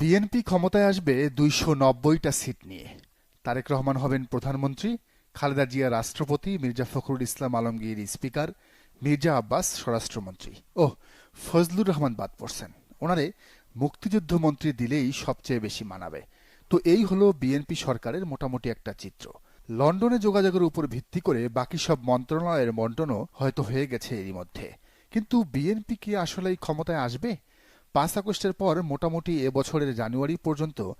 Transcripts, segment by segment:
BNP ক্ষমতায় আসবে দুইশো নব্বইটা সিট নিয়ে। তারেক রহমান হবেন প্রধানমন্ত্রী, খালেদা জিয়া রাষ্ট্রপতি, মির্জা ফখরুল ইসলাম আলমগীর স্পিকার, মির্জা আব্বাস স্বরাষ্ট্রমন্ত্রী। ও ফজলুর রহমান বাদ পড়ছেন। ওনারে মুক্তিযুদ্ধ মন্ত্রী দিলেই সবচেয়ে বেশি মানাবে। তো এই হলো বিএনপি সরকারের মোটামুটি একটা চিত্র। লন্ডনে যোগাযোগের উপর ভিত্তি করে বাকি সব মন্ত্রণালয়ের বন্টনও হয়তো হয়ে গেছে এরই মধ্যে। কিন্তু বিএনপি কি আসলেই ক্ষমতায় আসবে? পাঁচ আগস্টের পর মোটামুটি এবছরের জানুয়ারি পর্যন্ত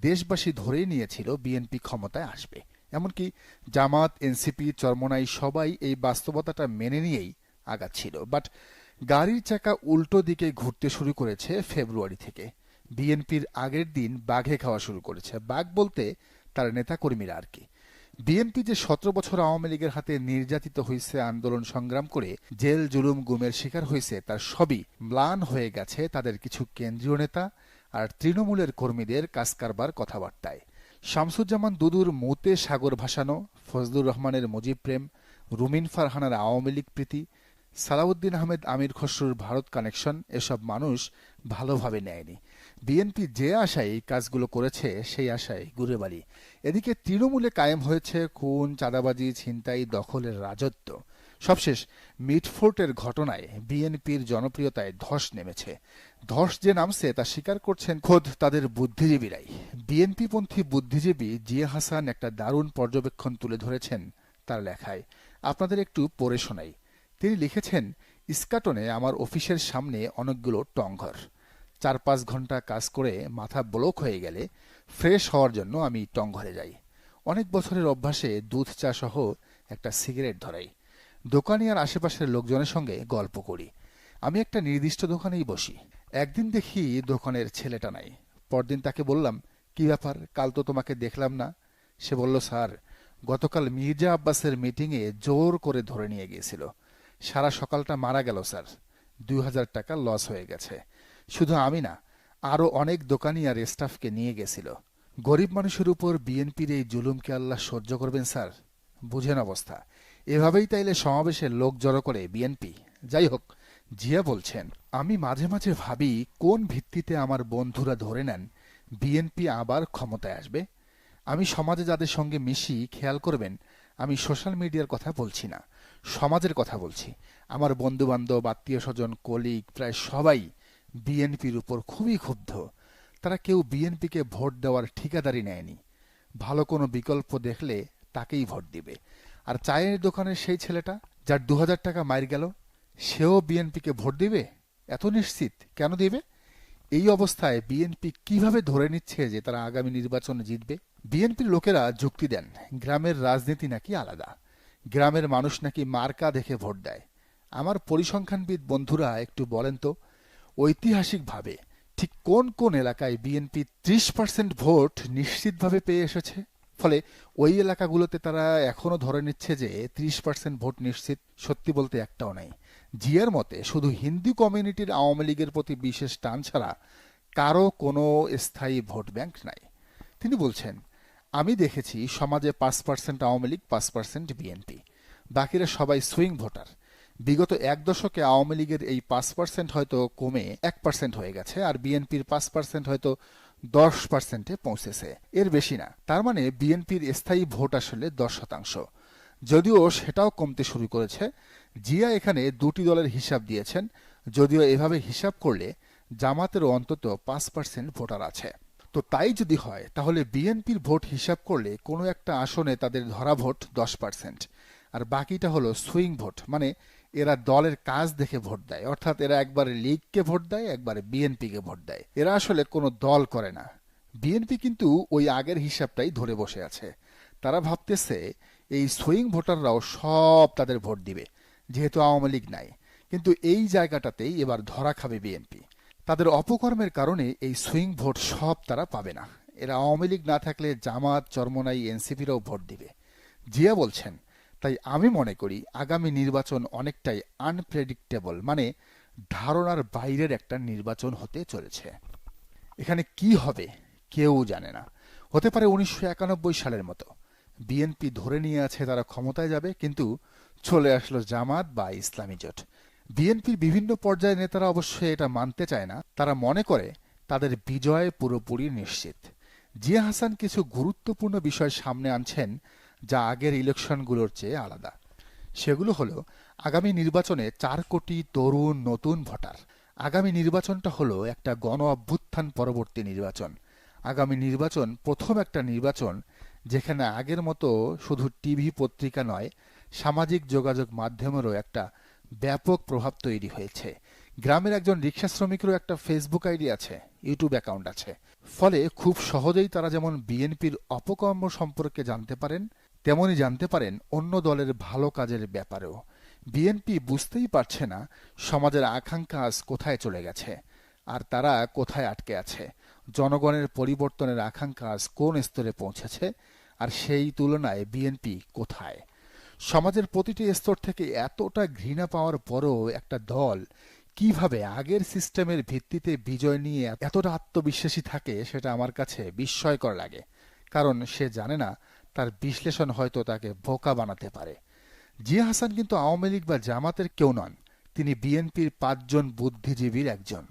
দেশবাসী ধরেই নিয়েছিল বিএনপি ক্ষমতায় আসবে। এমনকি জামাত, এনসিপি, চরমনাই সবাই এই বাস্তবতাটা মেনে নিয়েই আগাচ্ছিল। বাট গাড়ির চাকা উল্টো দিকে ঘুরতে শুরু করেছে ফেব্রুয়ারি থেকে। বিএনপির আগের দিন বাঘে খাওয়া শুরু করেছে। বাঘ বলতে তার নেতাকর্মীরা আর কি। বিএনপি যে সতেরো বছর আওয়ামী লীগের হাতে নির্যাতিত হয়েছে আন্দোলন সংগ্রাম করে, জেল, জুলুম, গুমের শিকার হয়েছে, তার সবই ম্লান হয়ে গেছে তাদের কিছু কেন্দ্রীয় নেতা আর তৃণমূলের কর্মীদের কাজকারবার কথাবার্তায়। শামসুজ্জামান দুদুর মুতে সাগর ভাসানো, ফজলুর রহমানের মুজিব প্রেম, রুমিন ফারহানার আওয়ামী লীগ প্রীতি, সালাউদ্দিন আহমেদ, আমির খসরুর ভারত কানেকশন, এসব মানুষ ভালোভাবে নেয়নি। বিএনপি যে আশায় এই কাজগুলো করেছে, সেই আশায় বাড়ি এদিকে তৃণমূলে কায়েম হয়েছে খুন, চাঁদাবাজি, ছিনতাই, দখলের রাজত্ব। সবশেষ মিটফোর্টের ঘটনায় বিএনপির জনপ্রিয়তায় ধস নেমেছে। ধস যে নামছে, তা স্বীকার করছেন খোদ তাদের বুদ্ধিজীবীরাই। বিএনপিপন্থী বুদ্ধিজীবী জিয়া হাসান একটা দারুণ পর্যবেক্ষণ তুলে ধরেছেন তার লেখায়। আপনাদের একটু পড়ে শোনাই। তিনি লিখেছেন, ইস্কাটনে আমার অফিসের সামনে অনেকগুলো টংঘর চার পাঁচ ঘণ্টা কাজ করে মাথা ব্লক হয়ে গেলে ফ্রেশ হওয়ার জন্য আমি টংঘরে যাই। অনেক বছরের অভ্যাসে দুধ, চা সহ একটা সিগারেট ধরাই। দোকানি আর আশেপাশের লোকজনের সঙ্গে গল্প করি। আমি একটা নির্দিষ্ট দোকানেই বসি। একদিন দেখি দোকানের ছেলেটা নাই। পরদিন তাকে বললাম, কি ব্যাপার? কাল তো তোমাকে দেখলাম না। সে বলল, স্যার, গতকাল মির্জা আব্বাসের মিটিংয়ে জোর করে ধরে নিয়ে গিয়েছিল। সারা সকালটা মারা গেল, স্যার। দুই হাজার টাকা লস হয়ে গেছে। শুধু আমি না আরও অনেক দোকানি আর স্টাফকে নিয়ে গেছিল। গরিব মানুষের উপর বিএনপির এই জুলুমকে আল্লাহ সহ্য করবেন, স্যার? বুঝেন অবস্থা। এভাবেই তাইলে সমাবেশে লোক জড়ো করে বিএনপি। যাই হোক, জিয়া বলছেন, আমি মাঝে মাঝে ভাবি কোন ভিত্তিতে আমার বন্ধুরা ধরে নেন বিএনপি আবার ক্ষমতায় আসবে। আমি সমাজে যাদের সঙ্গে মিশি, খেয়াল করবেন, আমি সোশ্যাল মিডিয়ার কথা বলছি না, সমাজের কথা বলছি। আমার বন্ধু বান্ধব আত্মীয় স্বজন, কলিগ, প্রায় সবাই বিএনপির উপর খুবই ক্ষুব্ধ। তারা কেউ বিএনপিকে ভোট দেওয়ার ঠিকাদারি নেয়নি। ভালো কোনো বিকল্প দেখলে তাকেই ভোট দিবে। আর চায়ের দোকানের সেই ছেলেটা, যার দু হাজার টাকা মার গেল, সেও বিএনপিকে ভোট দিবে? এত নিশ্চিত? কেন দিবে? এই অবস্থায় বিএনপি কীভাবে ধরে নিচ্ছে যে তারা আগামী নির্বাচনে জিতবে? বিএনপির লোকেরা যুক্তি দেন, গ্রামের রাজনীতি নাকি আলাদা? গ্রামের মানুষ নাকি মার্কা দেখে ভোট দেয়? আমার পরিসংখ্যানবিদ বন্ধুরা, একটু বলেন তো ঐতিহাসিকভাবে ঠিক কোন কোন এলাকায় বিএনপি ত্রিশ পার্সেন্ট ভোট নিশ্চিতভাবে পেয়ে এসেছে? ফলে ওই এলাকাগুলোতে তারা এখনও ধরে নিচ্ছে যে ত্রিশ পার্সেন্ট ভোট নিশ্চিত সত্যি বলতে একটাও নাই। জিয়ার মতে শুধু হিন্দু কমিউনিটির আওয়ামী লীগের প্রতি বিশেষ টান ছাড়া কারও কোনো স্থায়ী ভোট ব্যাংক নাই। তিনি বলছেন, আমি দেখেছি সমাজে পাঁচ পার্সেন্ট আওয়ামী লীগ, পাঁচ পার্সেন্ট বিএনপি বাকিরা সবাই সুইং ভোটার। বিগত এক দশকে আওয়ামী লীগের এই পাঁচ পার্সেন্ট হয়তো কমে এক পার্সেন্ট হয়ে গেছে, আর বিএনপির পাঁচ পার্সেন্ট হয়তো দশ পার্সেন্টে পৌঁছেছে। এর বেশি না, তার মানে বিএনপির স্থায়ী ভোট আসলে দশ শতাংশ। যদিও সেটাও কমতে শুরু করেছে। জিয়া এখানে দুটি দলের হিসাব দিয়েছেন, যদিও এভাবে হিসাব করলে জামাতেরও অন্তত পাঁচ পার্সেন্ট ভোটার আছে। তো তাই যদি হয়, তাহলে বিএনপির ভোট হিসাব করলে কোনো একটা আসনে তাদের ধরা ভোট দশ পার্সেন্ট আর বাকিটা হলো সুইং ভোট মানে এরা দলের কাজ দেখে ভোট দেয়। অর্থাৎ এরা একবারে লীগকে ভোট দেয়, একবারে বিএনপিকে ভোট দেয়। এরা আসলে কোনো দল করে না। বিএনপি কিন্তু ওই আগের হিসাবটাই ধরে বসে আছে। তারা ভাবতেছে, এই সুইং ভোটাররাও সব তাদের ভোট দিবে, যেহেতু আওয়ামী লীগ নাই। কিন্তু এই জায়গাটাতেই এবার ধরা খাবে বিএনপি। তাদের অপকর্মের কারণে এই সুইং ভোট সব তারা পাবে না। এরা আওয়ামী লীগ না থাকলে জামাত, চরমনাই, এনসিপিরাও ভোট দিবে। জিয়া বলছেন তাই আমি মনে করি আগামী নির্বাচন অনেকটাই আনপ্রেডিক্টেবল মানে ধারণার বাইরের একটা নির্বাচন হতে চলেছে। এখানে কি হবে কেউ জানে না। হতে পারে উনিশশো একানব্বই সালের মতো। বিএনপি ধরে নিয়ে আছে তারা ক্ষমতায় যাবে, কিন্তু চলে আসলো জামাত বা ইসলামী জোট। বিএনপির বিভিন্ন পর্যায়ের নেতারা অবশ্যই এটা মানতে চায় না। তারা মনে করে তাদের বিজয় পুরোপুরি নিশ্চিত। জিয়া হাসান কিছু গুরুত্বপূর্ণ বিষয় সামনে আনছেন যা আগের ইলেকশনগুলোর চেয়ে আলাদা। সেগুলো হলো, আগামী নির্বাচনে চার কোটি তরুণ নতুন ভোটার। আগামী নির্বাচনটা হলো একটা গণ অভ্যুত্থান পরবর্তী নির্বাচন। আগামী নির্বাচন প্রথম একটা নির্বাচন যেখানে আগের মতো শুধু টিভি পত্রিকা নয়, সামাজিক যোগাযোগ মাধ্যমেরও একটা ব্যাপক প্রভাব তৈরি হয়েছে। গ্রামের একজন রিক্সা শ্রমিকেরও একটা ফেসবুক আইডি আছে ইউটিউব অ্যাকাউন্ট আছে। ফলে খুব সহজেই তারা যেমন বিএনপির অপকর্ম সম্পর্কে জানতে পারেন তেমনি জানতে পারেন অন্য দলের ভালো কাজের ব্যাপারেও। বিএনপি বুঝতেই পারছে না সমাজের আকাঙ্ক্ষা আজ কোথায় চলে গেছে আর তারা কোথায় আটকে আছে। জনগণের পরিবর্তনের আকাঙ্ক্ষা আজ কোন স্তরে পৌঁছেছে আর সেই তুলনায় বিএনপি কোথায়? সমাজের প্রতিটি স্তর থেকে এতটা ঘৃণা পাওয়ার পরও একটা দল কীভাবে আগের সিস্টেমের ভিত্তিতে বিজয় নিয়ে এতটা আত্মবিশ্বাসী থাকে সেটা আমার কাছে বিস্ময়কর লাগে। কারণ সে জানে না তার বিশ্লেষণ হয়তো তাকে বোকা বানাতে পারে। জিয়া হাসান কিন্তু আওয়ামী লীগ বা জামাতের কেউ নন, তিনি বিএনপির পাঁচজন বুদ্ধিজীবীর একজন।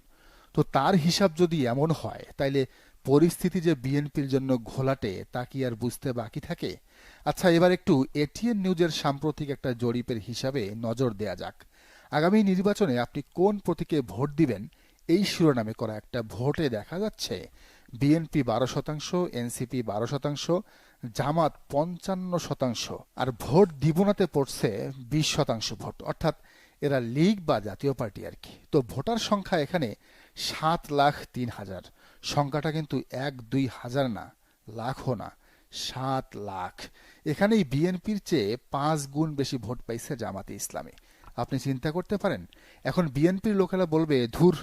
তো তার হিসাব যদি এমন হয়, তাইলে পরিস্থিতি যে বিএনপির জন্য ঘোলাটে, তা কি আর বুঝতে বাকি থাকে? আচ্ছা এবার একটু এটিএন নিউজের সাম্প্রতিক একটা জরিপের হিসাবে নজর দেয়া যাক। আগামী নির্বাচনে আপনি কোন প্রতীকে ভোট দিবেন? এই শিরোনামে করা একটা ভোটে দেখা যাচ্ছে, বিএনপি বারো শতাংশ, এনসিপি বারো শতাংশ জামাত পঞ্চান্ন শতাংশ আর ভোট দিবনাতে পড়ছে বিশ শতাংশ ভোট। অর্থাৎ এরা লীগ বা জাতীয় পার্টি আর কি। তো ভোটার সংখ্যা এখানে সাত লাখ তিন হাজার। সংখ্যাটা কিন্তু এক, দুই হাজার না, লাখও না, সাত লাখ। এখানেই বিএনপির চেয়ে পাঁচ গুণ বেশি ভোট পাইছে জামাতে ইসলামী। আপনি চিন্তা করতে পারেন, এখন বিএনপির লোকেরা বলবে, ধুর,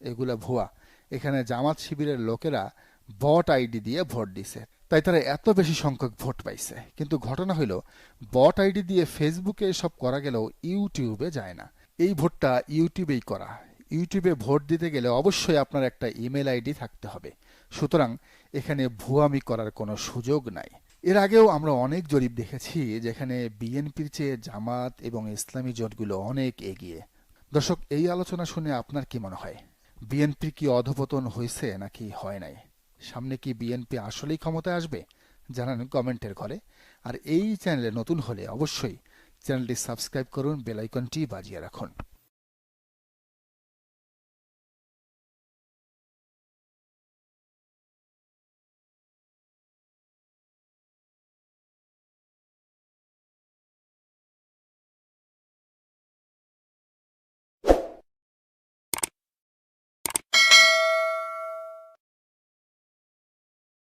এগুলা ভুয়া। এখানে জামাত শিবিরের লোকেরা বট আইডি দিয়ে ভোট দিছে। তাই তারা এত বেশি সংখ্যক ভোট পাইছে। কিন্তু ঘটনা হইল, বট আইডি দিয়ে ফেসবুকে এসব করা গেলেও ইউটিউবে যায় না। এই ভোটটা ইউটিউবেই করা। ইউটিউবে ভোট দিতে গেলে অবশ্যই আপনার একটা ইমেল আইডি থাকতে হবে। সুতরাং এখানে ভুয়ামি করার কোনো সুযোগ নাই। এর আগেও আমরা অনেক জরিপ দেখেছি যেখানে বিএনপির চেয়ে জামাত এবং ইসলামী জোটগুলো অনেক এগিয়ে। দর্শক, এই আলোচনা শুনে আপনার কি মনে হয়? বিএনপির কি অধপতন হয়েছে নাকি হয় নাই? সামনে কি বিএনপি আসলেই ক্ষমতায় আসবে? জানান কমেন্টের ঘরে। আর এই চ্যানেলে নতুন হলে অবশ্যই চ্যানেলটি সাবস্ক্রাইব করুন বেলাইকনটি বাজিয়ে রাখুন।